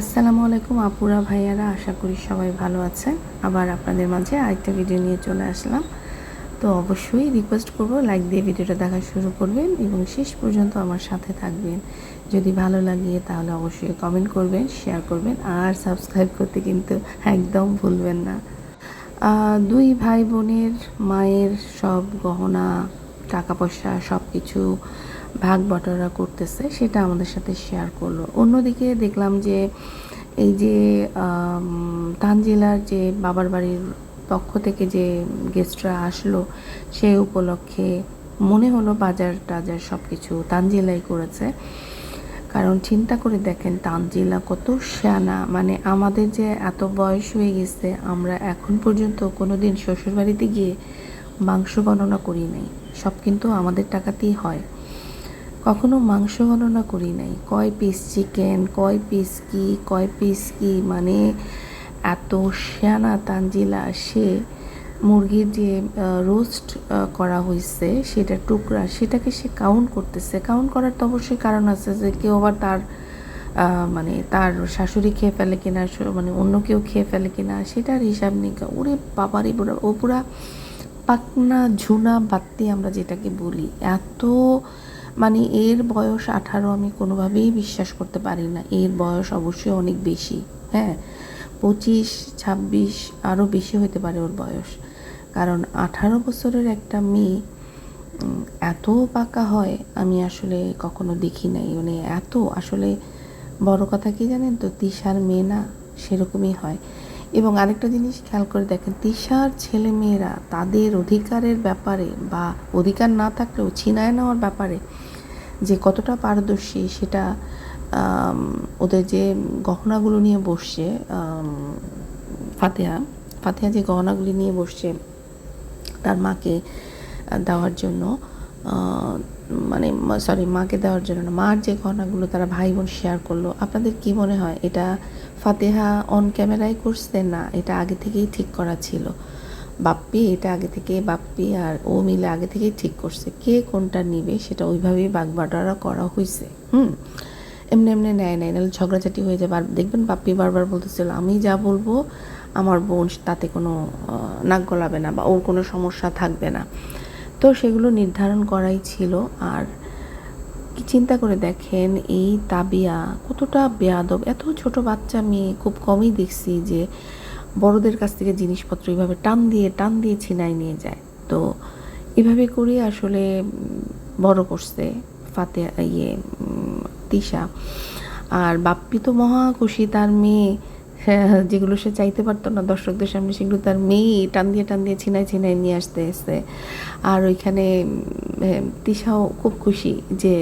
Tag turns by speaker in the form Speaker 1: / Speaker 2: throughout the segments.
Speaker 1: আসসালামু আলাইকুম আপুরা, ভাইয়ারা, আশা করি সবাই ভালো আছেন। আবার আপনাদের মাঝে আরেকটা ভিডিও নিয়ে চলে আসলাম। তো অবশ্যই রিকোয়েস্ট করব লাইক দিয়ে ভিডিওটা দেখা শুরু করবেন এবং শেষ পর্যন্ত আমার সাথে থাকবেন। যদি ভালো লাগে তাহলে অবশ্যই কমেন্ট করবেন শেয়ার করবেন আর সাবস্ক্রাইব করতে কিন্তু একদম ভুলবেন না। দুই ভাই বোনের মায়ের সব গহনা, টাকা পয়সা সব কিছু ভাগ বটরা করতেছে, সেটা আমাদের সাথে শেয়ার করল। অন্যদিকে দেখলাম যে, এই যে তানজিলার যে বাবার বাড়ির পক্ষ থেকে যে গেস্টরা আসলো, সে উপলক্ষে মনে হলো বাজার টাজার সব কিছু তানজিলাই করেছে। কারণ চিন্তা করে দেখেন, তানজিলা কত শ্যানা। মানে আমাদের যে এত বয়স হয়ে গেছে, আমরা এখন পর্যন্ত কোনো দিন শ্বশুরবাড়িতে গিয়ে মাংস গণনা করি নাই। সব কিন্তু আমাদের টাকাতেই হয়। কখনো মাংস গণনা করি নাই। কয় পিস চিকেন কয় পিস কি, কয় পিস কি মানে এত শ্যানা তানজিলা সে মুরগির যে রোস্ট করা হয়েছে সেটা টুকরা, সেটাকে সে কাউন্ট করতেছে। কাউন্ট করার তো অবশ্যই কারণ আছে যে, কেউ আবার তার মানে তার শাশুড়ি খেয়ে ফেলে কিনা মানে অন্য কেউ খেয়ে ফেলে কিনা, সেটার হিসাব নিকা, ওরে বাবারই ও পুরা পাকনা ঝুনা বাত্তি আমরা যেটাকে বলি। এত মানে এর বয়স আঠারো আমি কোনোভাবেই বিশ্বাস করতে পারি না। এর বয়স অবশ্যই অনেক বেশি হ্যাঁ? পঁচিশ, ছাব্বিশ আরও বেশি হতে পারে ওর বয়স। কারণ আঠারো বছরের একটা মেয়ে এত পাকা হয় আমি আসলে কখনো দেখি নাই। মানে এত, আসলে বড় কথা কি জানেন তো? তিশার মেয়ে না, সেরকমই হয়। এবং আরেকটা জিনিস খেয়াল করে দেখেন, তিশার ছেলে মেয়েরা তাদের অধিকারের ব্যাপারে বা অধিকার না থাকলেও ছিনায় নেওয়ার ব্যাপারে যে কতটা পারদর্শী সেটা ওদের যে গহনাগুলো নিয়ে বসছে ফাতেহা ফাতেহা যে গহনাগুলি নিয়ে বসছে তার মাকে দেওয়ার জন্য মানে সরি মাকে দেওয়ার জন্য না, মার যে গহনাগুলো তারা ভাই বোন শেয়ার করল, আপনাদের কি মনে হয় এটা ফাতেহা অন ক্যামেরায় করছে না, এটা আগে থেকেই ঠিক করা ছিল? বাপ্পি এটা আগে থেকে বাপ্পি আর ও মিলে আগে থেকেই ঠিক করছে। কে কোনটা নিবে সেটা ওইভাবেই বাগবাটোয়ারা করা হয়েছে হুম? এমনি এমনি নেয় নেয়, নাহলে ঝগড়াঝাটি হয়ে যাবে আর দেখবেন বাপ্পি বারবার বলতেছিল, আমি যা বলব আমার বোন তাতে কোনো নাক গলাবে না বা ওর কোনো সমস্যা থাকবে না। তো সেগুলো নির্ধারণ করাই ছিল। আর কি চিন্তা করে দেখেন, এই তাবিয়া কতটা বেয়াদব। এত ছোট বাচ্চা মেয়ে খুব কমই দেখছি যে বড়দের কাছ থেকে জিনিসপত্র এইভাবে টান দিয়ে টান দিয়ে ছিনাই নিয়ে যায়। তো এভাবে করে আসলে বড় করছে ফাতে ইয়ে তিশা। আর বাপ্পি তো মহা খুশি, তার মেয়ে, যেগুলো সে চাইতে পারতো না, দর্শকদের সামনে সেগুলো তার মেয়ে টান দিয়ে টান দিয়ে ছিনাই ছিনাই নিয়ে আসতে এসে আর ওইখানে তিশাও খুব খুশি যে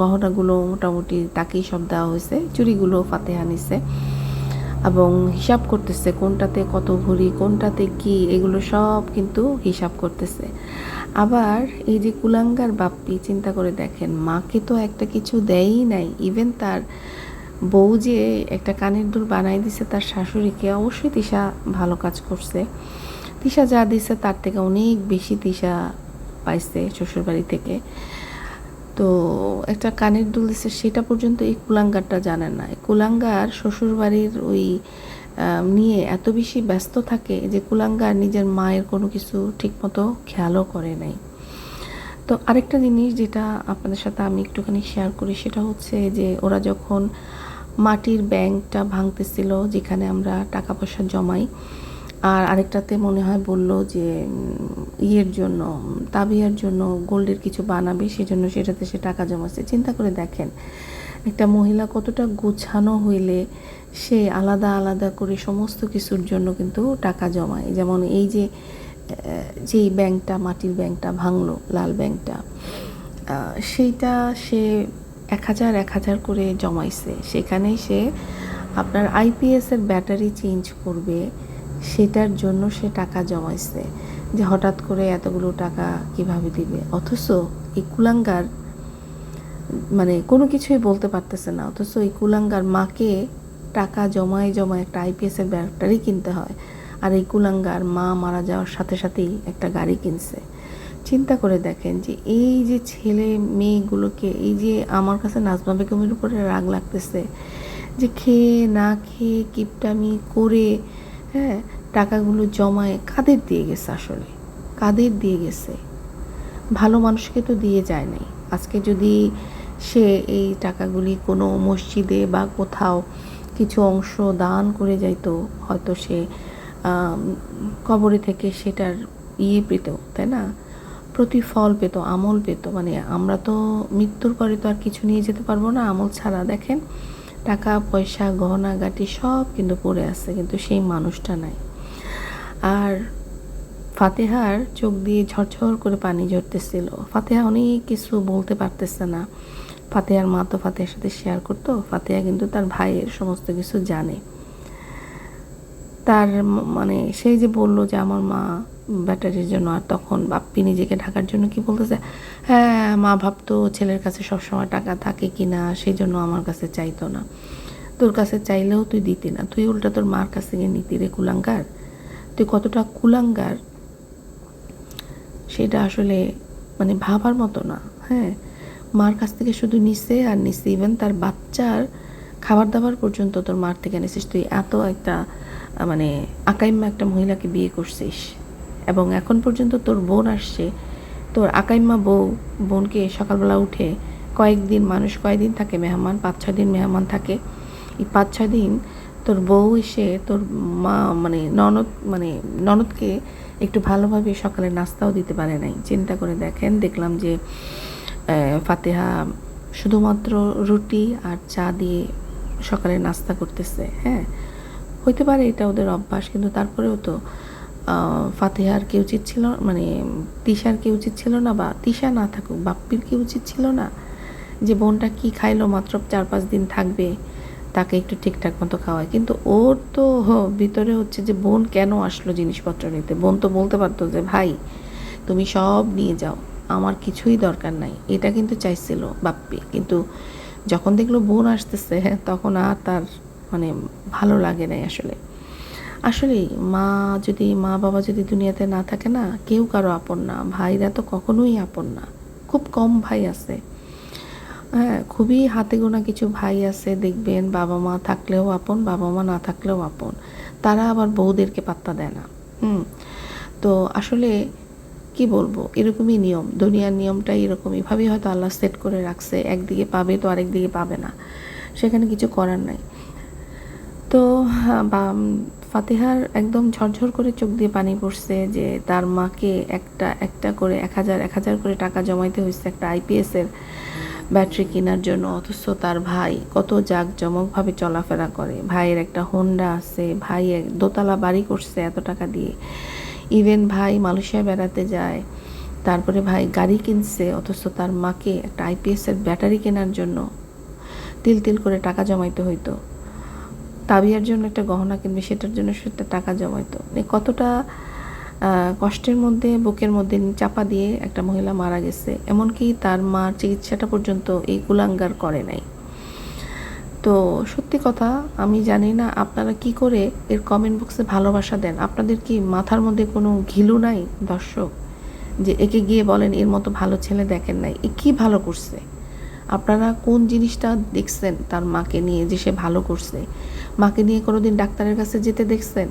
Speaker 1: গহনাগুলো মোটামুটি তাকেই সব দেওয়া হয়েছে, চুড়িগুলো ফাতেহা নিছে। এবং হিসাব করতেছে কোনটাতে কত ভরি, কোনটাতে কি, এগুলো সব কিন্তু হিসাব করতেছে। আবার এই যে কুলাঙ্গার বাপ্পি, চিন্তা করে দেখেন, মাকে তো একটা কিছু দেয়ই নাই। ইভেন তার বউ যে একটা কানের দুল বানাই দিছে তার শাশুড়িকে, অবশ্যই তিশা ভালো কাজ করছে। তিশা যা দিছে তার থেকে অনেক বেশি তিশা পাইছে শ্বশুরবাড়ি থেকে। তো একটা কানের দুল দিছে, সেটা পর্যন্ত এই কুলাঙ্গারটা জানে না। এই কুলাঙ্গার শ্বশুরবাড়ির ওই নিয়ে এত বেশি ব্যস্ত থাকে যে কুলাঙ্গার নিজের মায়ের কোনো কিছু ঠিকমতো খেয়ালও করে নাই। তো আরেকটা জিনিস যেটা আপনাদের সাথে আমি একটুখানি শেয়ার করি, সেটা হচ্ছে যে ওরা যখন মাটির ব্যাংকটা ভাঙতেছিল, যেখানে আমরা টাকা পয়সা জমাই আর আরেকটাতে মনে হয় বলল যে ইয়ের জন্য, তাবিয়ার জন্য গোল্ডের কিছু বানাবে, সেজন্য সেটাতে সে টাকা জমাচ্ছে। চিন্তা করে দেখেন, একটা মহিলা কতটা গোছানো হইলে সে আলাদা আলাদা করে সমস্ত কিছুর জন্য কিন্তু টাকা জমায়। যেমন এই যে যেই ব্যাংকটা, মাটির ব্যাংকটা ভাঙলো, লাল ব্যাংকটা সেইটা সে এক হাজার এক হাজার করে জমাইছে। সেখানে সে আপনার আইপিএসের ব্যাটারি চেঞ্জ করবে সেটার জন্য সে টাকা জমাইছে যে হঠাৎ করে এতগুলো টাকা কীভাবে দিবে? অথচ এই কুলাঙ্গার মানে কোনো কিছুই বলতে পারতেছে না। অথচ এই কুলাঙ্গার মাকে টাকা জমায় জমায় একটা আইপিএসের ব্যাটারি কিনতে হয় আর এই কুলাঙ্গার মা মারা যাওয়ার সাথে সাথেই একটা গাড়ি কিনছে। চিন্তা করে দেখেন যে এই যে ছেলে মেয়েগুলোকে, এই যে আমার কাছে নাজমা বেগমের উপরে রাগ লাগতেছে যে খেয়ে না খেয়ে কিপটামি করে হ্যাঁ টাকাগুলো জমায় কাদের দিয়ে গেছে আসলে? কাদের দিয়ে গেছে? ভালো মানুষকে তো দিয়ে যায় নাই। আজকে যদি সে এই টাকাগুলি কোনো মসজিদে বা কোথাও কিছু অংশ দান করে যাইতো, হয়তো সে কবরে থেকে সেটার ইয়ে পেত, তাই না? প্রতিফল পেত, আমল পেত। মানে আমরা তো মৃত্যুর পরে তো আর কিছু নিয়ে যেতে পারব না, আমল ছাড়া। দেখেন টাকা, পয়সা, গহনা, গাটি সব কিন্তু পড়ে আছে, কিন্তু সেই মানুষটা নাই। আর ফাতেহার চোখ দিয়ে ঝরঝর করে পানি ঝরতেছিল। ফাতেহা অনেক কিছু বলতে পারতেছে না। ফাতেহার মা তো ফাতেহার সাথে শেয়ার করতো। ফাতেহা কিন্তু তার ভাইয়ের সমস্ত কিছু জানে। তার মানে সেই যে বলল যে, আমার মা ব্যাটারির জন্য, আর তখন বাপ্পি নিজেকে ঢাকার জন্য কি বলতেছে? হ্যাঁ মা ভাবতো ছেলের কাছে সবসময় টাকা থাকে কি না সেই জন্য আমার কাছে চাইতো না। তোর কাছে চাইলেও তুই দিতি না। তুই উল্টা তোর মার কাছে গিয়ে নিতি রে কুলাঙ্গার। তুই কতটা কুলাঙ্গার, সেটা আসলে মানে ভাবার মতো না। হ্যাঁ মার কাছ থেকে শুধু নিছে আর নিছে। ইভেন তার বাচ্চার খাবার দাবার পর্যন্ত তোর মার থেকে নিছিস। তুই এত একটা মানে আকাইম্মা একটা মহিলাকে বিয়ে করছিস। এবং এখন পর্যন্ত তোর বোন আসছে। তোর আকাইম্মা বউ, বোনকে সকালবেলা উঠে কয়েকদিন মানুষ কয়েকদিন থাকে মেহমান, পাঁচ ছয় দিন মেহমান থাকে। এই পাঁচ ছয় দিন তোর বউ এসে তোর মা মানে ননদ মানে ননদকে একটু ভালোভাবে সকালে নাস্তাও দিতে পারে নাই। চিন্তা করে দেখেন, দেখলাম যে ফাতেহা শুধুমাত্র রুটি আর চা দিয়ে সকালে নাস্তা করতেছে হ্যাঁ? হইতে পারে এটা ওদের অভ্যাস, কিন্তু তারপরেও তো ফাতেহার কি উচিত ছিল মানে তিশার কি উচিত ছিল না বা তিশা না থাকুক, বাপ্পির কি উচিত ছিল না? যে বোনটা কি খাইলো মাত্র চার পাঁচ দিন থাকবে, তাকে একটু ঠিকঠাক মতো খাওয়ায়। কিন্তু ওর তো ভিতরে হচ্ছে যে বোন কেন আসলো জিনিসপত্র নিতে? বোন তো বলতে পারতো যে, ভাই, তুমি সব নিয়ে যাও, আমার কিছুই দরকার নাই। এটা কিন্তু চাইছিল বাপ্পি। কিন্তু যখন দেখল বোন আসতেছে, তখন আর তার মানে ভালো লাগে নাই আসলে। আসলে মা যদি মা বাবা যদি দুনিয়াতে না থাকে না কেউ কারও আপন না। ভাইরা তো কখনোই আপন না। খুব কম ভাই আছে। হ্যাঁ খুবই হাতে গোনা কিছু ভাই আছে দেখবেন বাবা মা থাকলেও আপন বাবা মা না থাকলেও আপন। তারা আবার বউদেরকে পাত্তা দেয় না। হুম তো আসলে কি বলব এরকমই নিয়ম। দুনিয়ার নিয়মটাই এরকম এভাবেই হয়তো আল্লাহ সেট করে রাখছে একদিকে পাবে তো আরেক দিকে পাবে না। সেখানে কিছু করার নাই। তো হ্যাঁ, ফাতেহার একদম ঝরঝর করে চোখ দিয়ে পানি পড়ছে যে তার মাকে একটা একটা করে এক হাজার এক হাজার করে টাকা জমাইতে হয়েছে একটা আইপিএসের ব্যাটারি কেনার জন্য। অথচ তার ভাই কত জাঁকজমকভাবে চলাফেরা করে। ভাইয়ের একটা হোন্ডা আছে, ভাই দোতলা বাড়ি করছে এত টাকা দিয়ে। ইভেন ভাই মালয়েশিয়া বেড়াতে যায়, তারপরে ভাই গাড়ি কিনছে, অথচ তার মাকে একটা আইপিএসের ব্যাটারি কেনার জন্য তিল তিল করে টাকা জমাইতে হইতো। তাবিয়ার জন্য একটা গহনা কিনবে, সেটার জন্য সেটা টাকা জমাইতো। মানে কতটা কষ্টের মধ্যে, বুকের মধ্যে চাপা দিয়ে একটা মহিলা মারা গেছে। এমনকি তার মার চিকিৎসাটা পর্যন্ত এই কুলাঙ্গার করে নাই। তো সত্যি কথা, আমি জানি না আপনারা কি করে এর কমেন্ট বক্সে ভালোবাসা দেন। আপনাদের কি মাথার মধ্যে কোনো ঘিলু নাই, দর্শক? যে একে গিয়ে বলেন, এর মতো ভালো ছেলে দেখেন নাই। এ কি ভালো করছে? আপনারা কোন জিনিসটা দেখছেন তার মাকে নিয়ে যে সে ভালো করছে? মাকে নিয়ে কোনোদিন ডাক্তারের কাছে যেতে দেখছেন?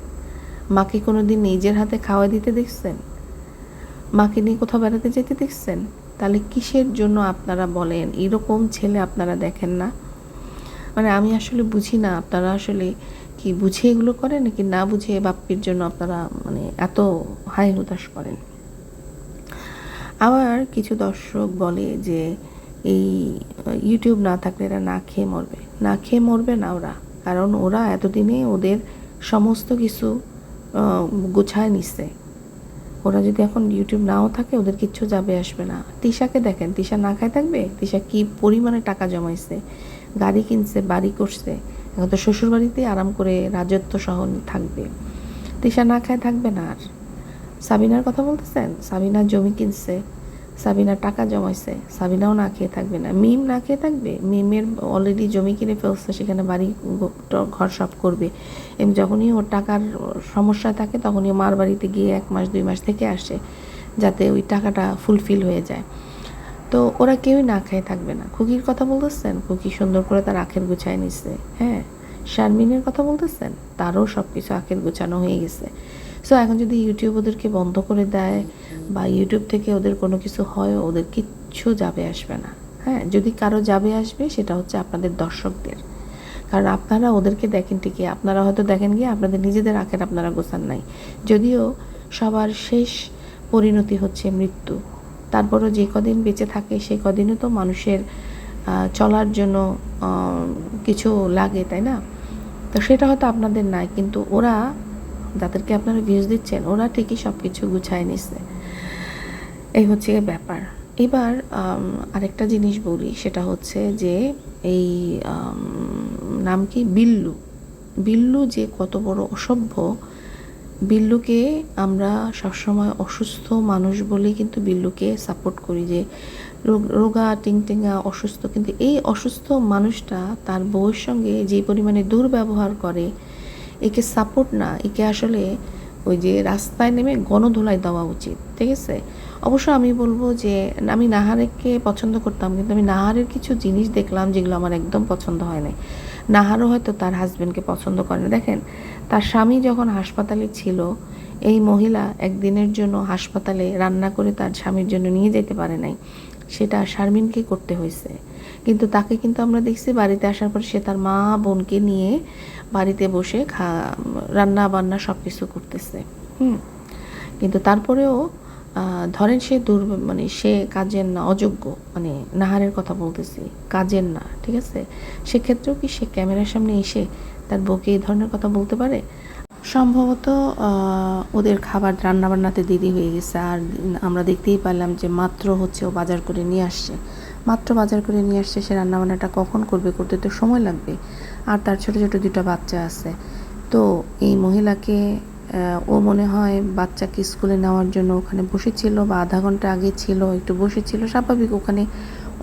Speaker 1: মাকে কোনোদিন নিজের হাতে খাওয়া দিতে দেখছেন? মাকে নিয়ে কোথাও বেড়াতে যেতে দেখছেন? তাহলে কিসের জন্য আপনারা বলেন? এরকম ছেলে আপনারা দেখেন না? মানে আমি আসলে বুঝি না, আপনারা আসলে কি বুঝে এগুলো করেন নাকি না বুঝে বাপ্পির জন্য আপনারা মানে এত হাই হুতাশ করেন? আবার কিছু দর্শক বলে যে এই ইউটিউব না থাকলে এরা না খেয়ে মরবে। না খেয়ে মরবে না ওরা। কারণ ওরা এতদিনে ওদের সমস্ত কিছু গোছায় নিচ্ছে ওরা যদি এখন ইউটিউব নাও থাকে, ওদের কিচ্ছু যাবে আসবে না। তিশাকে দেখেন, তিশা না খায় থাকবে? তিশা কি পরিমাণে টাকা জমাইছে? গাড়ি কিনছে, বাড়ি করছে। এখন তো শ্বশুর বাড়িতেই আরাম করে রাজত্ব সহ থাকবে। তিশা না খায় থাকবে না আর। সাবিনার কথা বলতেছেন? সাবিনা জমি কিনছে। সাবিনা টাকা জমাইছে। সাবিনাও না খেয়ে থাকবে না। মিম না খেয়ে থাকবে? মিমের অলরেডি জমি কিনে ফেলছে, সেখানে বাড়ি ঘর সব করবে। এবং যখনই ওর টাকার সমস্যা থাকে, তখনই মার বাড়িতে গিয়ে এক মাস, দুই মাস থেকে আসে, যাতে ওই টাকাটা ফুলফিল হয়ে যায়। তো ওরা কেউই না খেয়ে থাকবে না। খুকির কথা বলতেছেন? খুকি সুন্দর করে তার আখের গুছায় নিচ্ছে হ্যাঁ? শারমিনের কথা বলতেছেন? তারও সব কিছু আখের গুছানো হয়ে গেছে। সো এখন যদি ইউটিউব ওদেরকে বন্ধ করে দেয় বা ইউটিউব থেকে ওদের কোনো কিছু হয়, ওদের কিচ্ছু যাবে আসবে না। হ্যাঁ যদি কারও যাবে আসবে, সেটা হচ্ছে আপনাদের দর্শকদের। কারণ আপনারা ওদেরকে দেখেন ঠিকই, আপনারা হয়তো দেখেন গিয়ে আপনাদের নিজেদের আখের আপনারা গোছান নাই। যদিও সবার শেষ পরিণতি হচ্ছে মৃত্যু। তারপরও যে কদিন বেঁচে থাকে সে কদিনও তো মানুষের চলার জন্য কিছু লাগে, তাই না? তো সেটা হয়তো আপনাদের নাই, কিন্তু ওরা যাদেরকে আপনারা ভিউজ দিচ্ছেন, ওরা ঠিকই সব কিছু গুছায় নিচ্ছে এই হচ্ছে ব্যাপার। এবার আরেকটা জিনিস বলি, সেটা হচ্ছে যে এই নাম কি? বিল্লু। বিল্লু যে কত বড় অসভ্য, বিল্লুকে আমরা সবসময় অসুস্থ মানুষ বলেই কিন্তু বিল্লুকে সাপোর্ট করি যে রোগ- রোগা, টিংটিঙা, অসুস্থ। কিন্তু এই অসুস্থ মানুষটা তার বউয়ের সঙ্গে যে পরিমাণে দুর্ব্যবহার করে একে সাপোর্ট না, একে আসলে ওই যে রাস্তায় নেমে গণধোলাই দেওয়া উচিত, ঠিক আছে? অবশ্য আমি বলব যে, আমি নাহারেকে পছন্দ করতাম, কিন্তু আমি নাহারের কিছু জিনিস দেখলাম যেগুলো আমার একদম পছন্দ হয় নাই। নাহারও হয়তো তার হাজবেন্ডকে পছন্দ করে না। দেখেন, তার স্বামী যখন হাসপাতালে ছিল, এই মহিলা একদিনের জন্য হাসপাতালে রান্না করে তার স্বামীর জন্য নিয়ে যেতে পারে নাই। সেটা শারমিনকে করতে হয়েছে। কিন্তু তাকে কিন্তু আমরা দেখছি বাড়িতে আসার পর সে তার মা বোনকে নিয়ে বাড়িতে বসে খা, রান্না বান্না সব কিছু করতেছে। হুম। কিন্তু তারপরেও ধরেন সে দুর মানে সে কাজের না, অযোগ্য মানে নাহারের কথা বলতেছি, কাজের না, ঠিক আছে? সেক্ষেত্রেও কি সে ক্যামেরার সামনে এসে তার বউকে এই ধরনের কথা বলতে পারে? সম্ভবত ওদের খাবার রান্নাবান্নাতে দেরি হয়ে গেছে। আর আমরা দেখতেই পারলাম যে মাত্র হচ্ছে ও বাজার করে নিয়ে আসছে। মাত্র বাজার করে নিয়ে আসছে সে রান্নাবান্নাটা। কখন করবে করতে তো সময় লাগবে। আর তার ছোটো ছোটো দুটো বাচ্চা আছে। তো এই মহিলাকে ও মনে হয় বাচ্চাকে স্কুলে নেওয়ার জন্য ওখানে বসেছিল বা আধা ঘণ্টা আগে ছিল, একটু বসেছিল। স্বাভাবিক ওখানে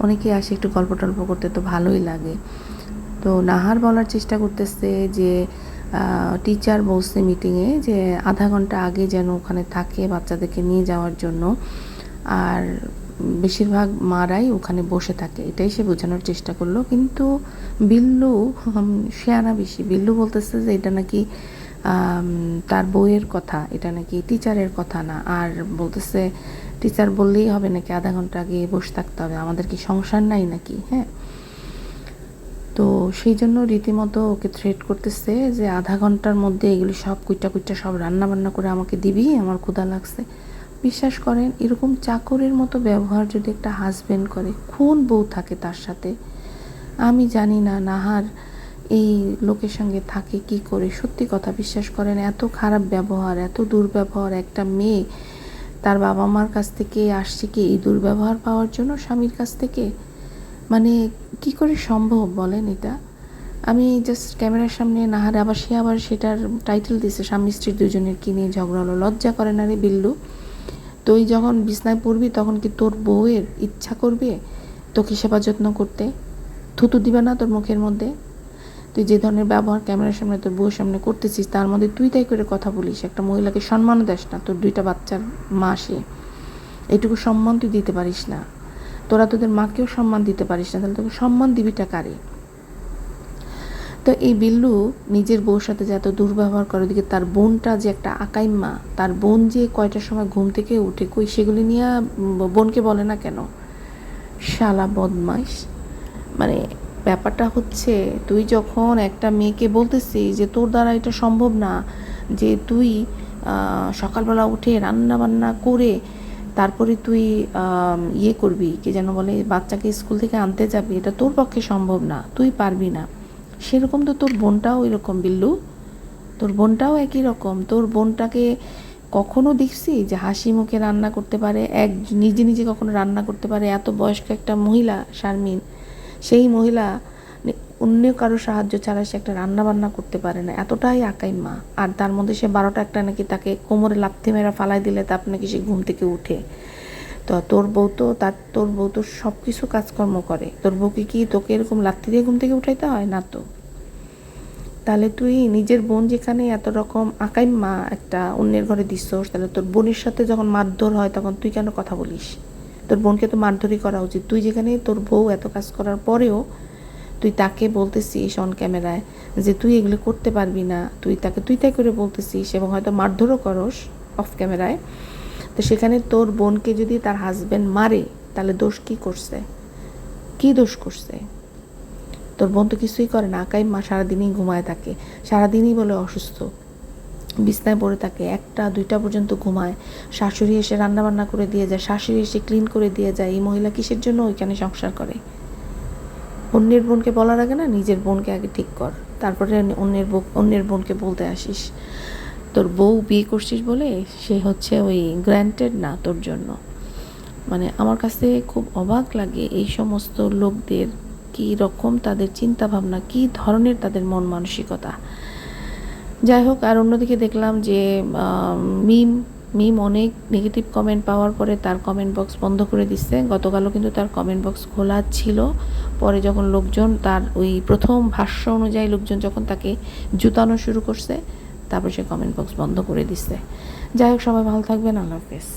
Speaker 1: অনেকেই আসে একটু গল্প টল্প করতে তো ভালোই লাগে। তো নাহার বলার চেষ্টা করতেছে যে টিচার বলছে মিটিংয়ে যে আধা ঘণ্টা আগে যেন ওখানে থাকে বাচ্চাদেরকে নিয়ে যাওয়ার জন্য। আর বেশিরভাগ মারাই ওখানে বসে থাকে, এটাই সে বোঝানোর চেষ্টা করল। কিন্তু বিল্লু শেয়ানা বেশি। বিল্লু বলতেছে যে এটা নাকি তার বইয়ের কথা, এটা নাকি টিচারের কথা না। আর বলতেছে, টিচার বললেই হবে নাকি আধা ঘণ্টা আগে বসে থাকতে হবে? আমাদের কি সংসার নাই নাকি? হ্যাঁ। তো সেই জন্য রীতিমতো ওকে থ্রেট করতেছে যে আধা ঘণ্টার মধ্যে এগুলি সব কুইটা কুইটা সব রান্না বান্না করে আমাকে দিবি, আমার ক্ষুধা লাগছে। বিশ্বাস করেন, এরকম চাকরের মতো ব্যবহার যদি একটা হাজব্যান্ড করে, খুন বউ থাকে তার সাথে। আমি জানি না নাহার এই লোকের সঙ্গে থাকে কি করে। সত্যি কথা বিশ্বাস করেন, এত খারাপ ব্যবহার, এত দুর্ব্যবহার একটা মেয়ে তার বাবা মার কাছ থেকে আসছে কি এই দুর্ব্যবহার পাওয়ার জন্য স্বামীর কাছ থেকে? মানে কি করে সম্ভব বলেন এটা? আমি জাস্ট ক্যামেরার সামনে নাহারে আবার সে আবার সেটার টাইটেল দিছে স্বামী স্ত্রী দুজনের কি নিয়ে ঝগড়া হলো? লজ্জা করে না রে বিল্লু? তুই যখন বিছনায় পড়বি, তখন কি তোর বউয়ের ইচ্ছা করবে তোকে সেবা যত্ন করতে? থুতু দিবে না তোর মুখের মধ্যে? তুই যে ধরনের ব্যবহার ক্যামেরার সামনে, তোর বউয়ের সামনে করতেছিস, তার মধ্যে তুই তাই করে কথা বলিস। একটা মহিলাকে সম্মানও দেস না, তোর দুইটা বাচ্চার মা সে। এইটুকু সম্মান তুই দিতে পারিস না। তোরা তোদের মাকেও সম্মান দিতে পারিস না, তাহলে তোকে সম্মান দিবিটা কারে? তো এই বিল্লু নিজের বউর সাথে যে এত দুর্ব্যবহার করে ওদিকে তার বোনটা যে একটা আকাইম্মা তার বোন যে কয়টার সময় ঘুম থেকে উঠে, কই সেগুলি নিয়ে বোনকে বলে না কেন? শালা বদমাইশ। মানে ব্যাপারটা হচ্ছে, তুই যখন একটা মেয়েকে বলতেছিস যে তোর দ্বারা এটা সম্ভব না, যে তুই সকালবেলা উঠে রান্না বান্না করে তারপরে তুই ইয়ে করবি, কে যেন বলে বাচ্চাকে স্কুল থেকে আনতে যাবি, এটা তোর পক্ষে সম্ভব না, তুই পারবি না। সেরকম তো তোর বোনটাও এরকম, বিল্লু। তোর বোনটাও একই রকম। তোর বোনটাকে কখনো দেখছি যে হাসি মুখে রান্না করতে পারে, এক নিজে নিজে কখনো রান্না করতে পারে? এত বয়স্ক একটা মহিলা, শারমিন। সেই মহিলা অন্য কারও সাহায্য ছাড়া সে একটা রান্না বান্না করতে পারে না। এতটাই আকাই মা। আর তার মধ্যে সে বারোটা একটা নাকি তাকে কোমরে লাথি মেরা ফালাই দিলে তারপর নাকি সে ঘুম থেকে উঠে। তো তোর বউ তো তার, তোর বউ তো সব কিছু কাজকর্ম করে। তোর বউকে কি তোকে এরকম লাথি দিয়ে ঘুম থেকে উঠাইতে হয়? না তো। তাহলে তুই নিজের বোন যেখানে এত রকম আকাই মা একটা অন্যের ঘরে দিচ্ছস তাহলে তোর বোনের সাথে যখন মারধর হয় তখন তুই কেন কথা বলিস? তোর বোনকে তো মারধরই করা উচিত। তুই যেখানে তোর বউ এত কাজ করার পরেও তুই তাকে বলতেছিস অন ক্যামেরায় যে তুই এগুলো করতে পারবি না। তুই তাকে, তুই তাই করে বলতেছিস এবং হয়তো মারধরও করস অফ ক্যামেরায় তো সেখানে তোর বোনকে যদি তার হাজব্যান্ড মারে, তাহলে দোষ কি করছে? কি দোষ করছে? তোর বোন তো কিছুই করে না। আকাই মা সারাদিনই ঘুমায় থাকে। সারাদিনই বলে অসুস্থ। বিছনায় পড়ে থাকে। একটা, দুইটা পর্যন্ত ঘুমায়। শাশুড়ি এসে রান্নাবান্না করে দিয়ে যায়। শাশুড়ি এসে ক্লিন করে দিয়ে যায়। এই মহিলা কিসের জন্য ওইখানে সংসার করে? অন্যের বোনকে বলার আগে না, নিজের বোনকে আগে ঠিক কর। তারপরে অন্যের অন্যের বোনকে বলতে আসিস। তোর বউ বিয়ে করছিস বলে সে হচ্ছে ওই গ্র্যান্টেড না তোর জন্য। মানে আমার কাছে খুব অবাক লাগে এই সমস্ত লোকদের কী রকম তাদের চিন্তা ভাবনা কী ধরনের তাদের মন মানসিকতা। যাই হোক, আর অন্যদিকে দেখলাম যে মিম মিম অনেক নেগেটিভ কমেন্ট পাওয়ার পরে তার কমেন্ট বক্স বন্ধ করে দিচ্ছে। গতকালও কিন্তু তার কমেন্ট বক্স খোলা ছিল। পরে যখন লোকজন তার ওই প্রথম ভাষ্য অনুযায়ী লোকজন যখন তাকে জুতানো শুরু করছে তারপর সে কমেন্ট বক্স বন্ধ করে দিছে। যাই হোক সবাই ভালো থাকবেন আল্লাহ হাফেজ।